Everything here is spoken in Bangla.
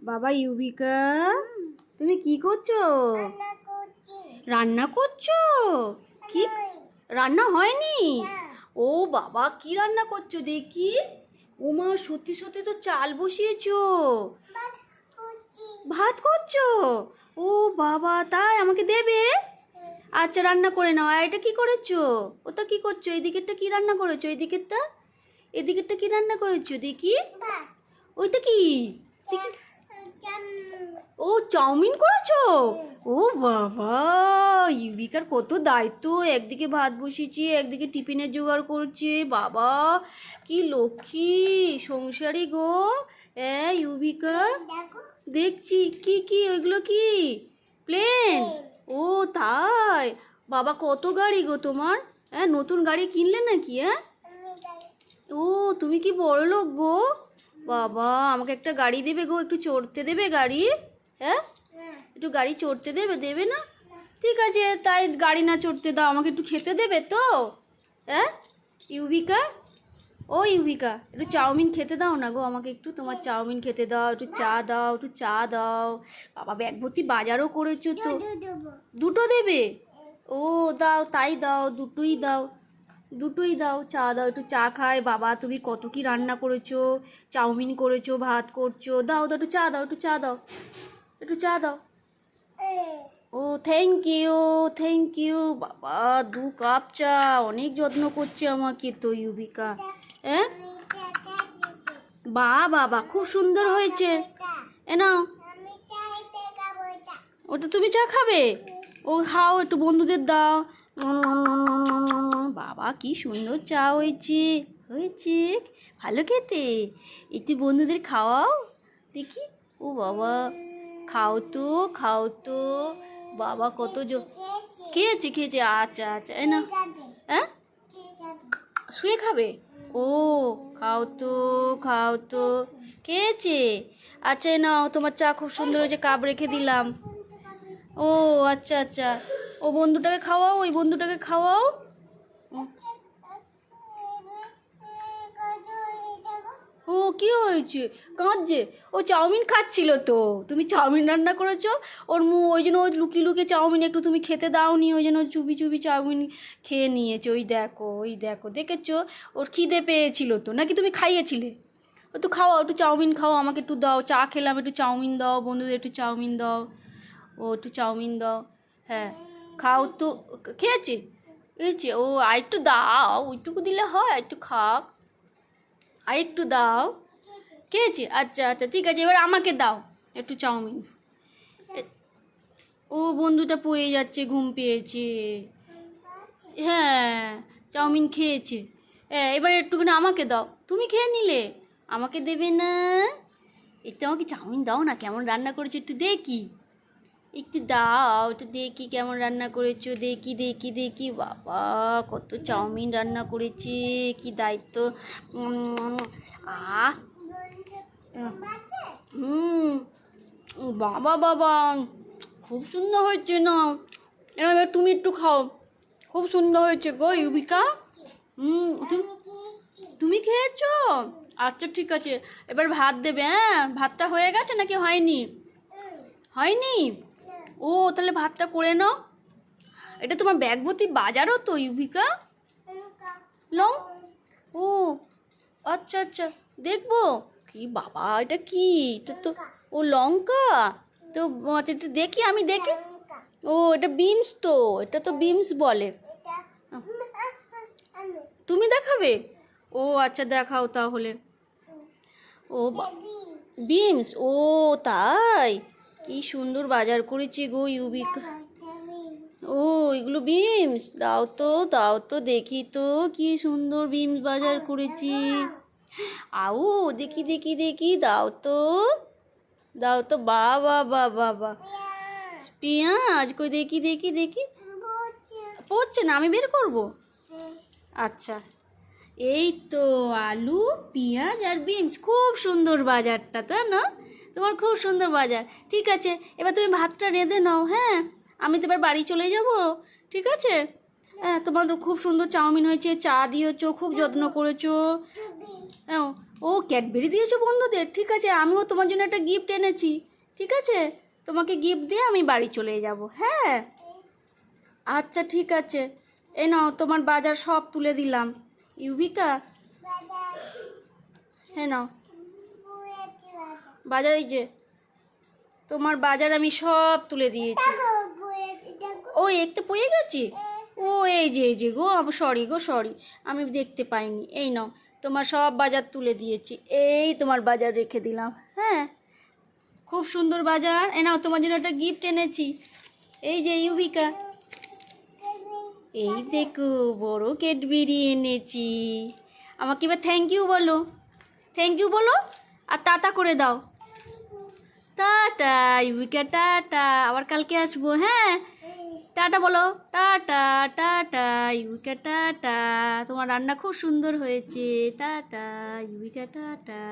বাবা ইউবিকা তুমি কি করছ? রান্না করছ। কি? রান্না হয়নি? ও বাবা কি রান্না করছ দেখি? ওমা সত্যি সত্যি তো চাল বসিয়েছো। ভাত করছ। ও বাবা তাই আমাকে দেবে? আচ্ছা রান্না করে নাও। আর এটা কি করেছ? ওটা কি করছ? এই দিকেরটা কি রান্না করেছ? এই দিকেরটা এদিকেরটা কি রান্না করেছ দেখি? ওইটা কি? দেখি। ও চাউমিন করেছ? ও বাবা ইউবিকার কত দায়িত্ব। একদিকে ভাত বসিয়েছি একদিকে টিফিনের জোগাড় করছে। বাবা কি লক্ষ্মী সংসারী গো। হ্যাঁ ইউবিকা? দেখছি। কি কি? ওইগুলো কি? প্লেন? ও তাই? বাবা কত গাড়ি গো তোমার? হ্যাঁ নতুন গাড়ি কিনলে নাকি হ্যাঁ? ও তুমি কি বড় লোক গো? বাবা আমাকে একটা গাড়ি দেবে গো একটু চড়তে দেবে গাড়ি? হ্যাঁ? একটু গাড়ি চড়তে দেবে দেবে না? ঠিক আছে তাই গাড়ি না চড়তে দাও আমাকে একটু খেতে দেবে তো? হ্যাঁ? ইউভিকা? ও ইউভিকা একটু চাউমিন খেতে দাও না গো আমাকে একটু তোমার চাউমিন খেতে দাও একটু চা দাও একটু চা দাও। বাবা ব্যাগ ভর্তি বাজারও করেছ তো। দুটো দেবে। ও দাও তাই দাও দুটোই দাও। দুটোই দাও, চা দাও, একটু চা খায়। বাবা, তুমি কত কি রান্না করেছ? চাউমিন করেছ, ভাত করছ। দাও দাও, একটু চা দাও, একটু চা দাও। একটু চা দাও। ও থ্যাংক ইউ থ্যাংক ইউ বাবা, দু কাপ চা। অনেক যত্ন করছে আমাকে তো, ইউবিকা। হ্যাঁ বা, বাবা, খুব সুন্দর হয়েছে। এ নাও। ওটা তুমি চা খাবে? ও, খাও, একটু বন্ধুদের দাও। বাবা কি সুন্দর চা হয়েছে হয়েছে। ভালো খেতে? একটু বন্ধুদের খাওয়াও? দেখি। ও বাবা, খাও তো খাও তো। বাবা কত জো খেয়েছে খেয়েছে। আচ্ছা আচ্ছা এ না হ্যাঁ? শুয়ে খাবে? ও, খাও তো খাও তো। খেয়েছে? আচ্ছা নাও, তোমার চা খুব সুন্দর হয়েছে, কাপ রেখে দিলাম। ও আচ্ছা আচ্ছা। ও বন্ধুটাকে খাওয়াও, ওই বন্ধুটাকে খাওয়াও ও কি হয়েছে? কাঁদছে। ও চাউমিন খাচ্ছিল তো। তুমি চাউমিন রান্না করেছ? ওর মু ওই জন্য ও লুকিয়ে লুকিয়ে চাউমিন একটু তুমি খেতে দাওনি, ওই জন্য চুপি চুপি চাউমিন খেয়ে নিয়েছে। ওই দেখো ওই দেখো, দেখেছ? ওর খিদে পেয়েছিল তো। নাকি তুমি খাইয়েছিলে? একটু খাওয়াও, একটু চাউমিন খাও, আমাকে একটু দাও। চা খেলাম, একটু চাউমিন দাও, বন্ধুদের একটু চাউমিন দাও। ও একটু চাউমিন দাও। হ্যাঁ খাও তো। খেয়েছে? খেয়েছে? ও আর একটু দাও, ওইটুকু দিলে হয়, একটু খাক। আর একটু দাও। খেয়েছি আচ্ছা আচ্ছা ঠিক আছে, এবার আমাকে দাও একটু চাউমিন। ও বন্ধুটা পড়ে যাচ্ছে, ঘুম পেয়েছে। হ্যাঁ চাউমিন খেয়েছে। হ্যাঁ এবার একটুখানি আমাকে দাও। তুমি খেয়ে নিলে। আমাকে দেবে না। একটু আমাকে চাউমিন দাও না? কেমন রান্না করেছ একটু দেখি। একটু দাও, একটু দেখি কেমন রান্না করেছ। দেখি দেখি দেখি। বাবা, কত চাউমিন রান্না করেছে, কি দায়িত্ব। হুম, বাবা বাবা, খুব সুন্দর হয়েছে না? এবার তুমি একটু খাও। খুব সুন্দর হয়েছে গো, ইউবিকা। হুম তুমি খেয়েছো? আচ্ছা ঠিক আছে। এবার ভাত দেবে হ্যাঁ? ভাতটা হয়ে গেছে নাকি হয়নি? হয়নি? ও তাহলে ভাতটা করে নাও। এটা তোমার ব্যাগ ভর্তি বাজারও তো ইউভিকা? লং? ও আচ্ছা আচ্ছা দেখব। কি বাবা এটা কি? এটা তো ও লঙ্কা? তো আচ্ছা, দেখি আমি দেখি। ও এটা বিমস তো এটা তো বিমস বলে। তুমি দেখাবে? ও আচ্ছা দেখাও তাহলে। ও বিমস ও তাই? কি সুন্দর বাজার করেছি গো, ইউবিকা। ও, এগুলো বিমস? দাও তো দাও তো, দেখি তো, কি সুন্দর বিমস বাজার করেছি। আও দেখি দেখি দেখি, দাও তো। দাও তো, বা বা বা পেঁয়াজ কই, দেখি দেখি দেখি। পড়ছে না, আমি বের করব? আচ্ছা। এই তো, আলু, পেঁয়াজ আর বিনস খুব সুন্দর বাজারটা, তাই না? তোমার খুব সুন্দর বাজার। ঠিক আছে এবার তুমি ভাতটা রেঁধে নাও হ্যাঁ? আমি তো এবার বাড়ি চলে যাব। ঠিক আছে? হ্যাঁ তোমার তো খুব সুন্দর চাউমিন হয়েছে চা দিয়েছ খুব যত্ন করেছ। হ্যাঁ, ও ক্যাডবেরি দিয়েছ বন্ধুদের? ঠিক আছে আমিও তোমার জন্য একটা গিফট এনেছি। ঠিক আছে? তোমাকে গিফট দিয়ে আমি বাড়ি চলে যাব হ্যাঁ? আচ্ছা ঠিক আছে। এ নাও তোমার বাজার সব তুলে দিলাম। ইউবিকা হ্যাঁ নাও। বাজার এই যে তোমার বাজার আমি সব তুলে দিয়েছি। ও একটু পড়ে গেছি? ও এই যে এই যে গো সরি গো সরি আমি দেখতে পাইনি। এই নাও তোমার সব বাজার তুলে দিয়েছি। এই তোমার বাজার রেখে দিলাম হ্যাঁ? খুব সুন্দর বাজার। এ নাও তোমার জন্য একটা গিফট এনেছি। এই যে ইউবিকা এই দেখো বড় ক্যাডবেরি এনেছি। আমাকে এবার থ্যাংক ইউ বলো। থ্যাংক ইউ বলো আর তাতা করে দাও। টাটা, ইউবিকা টাটা, আবার কালকে আসব হ্যাঁ? টাটা বলো, টাটা টাটা, ইউবিকা টাটা। তোমার রান্না খুব সুন্দর হয়েছে, টাটা, ইউবিকা টাটা।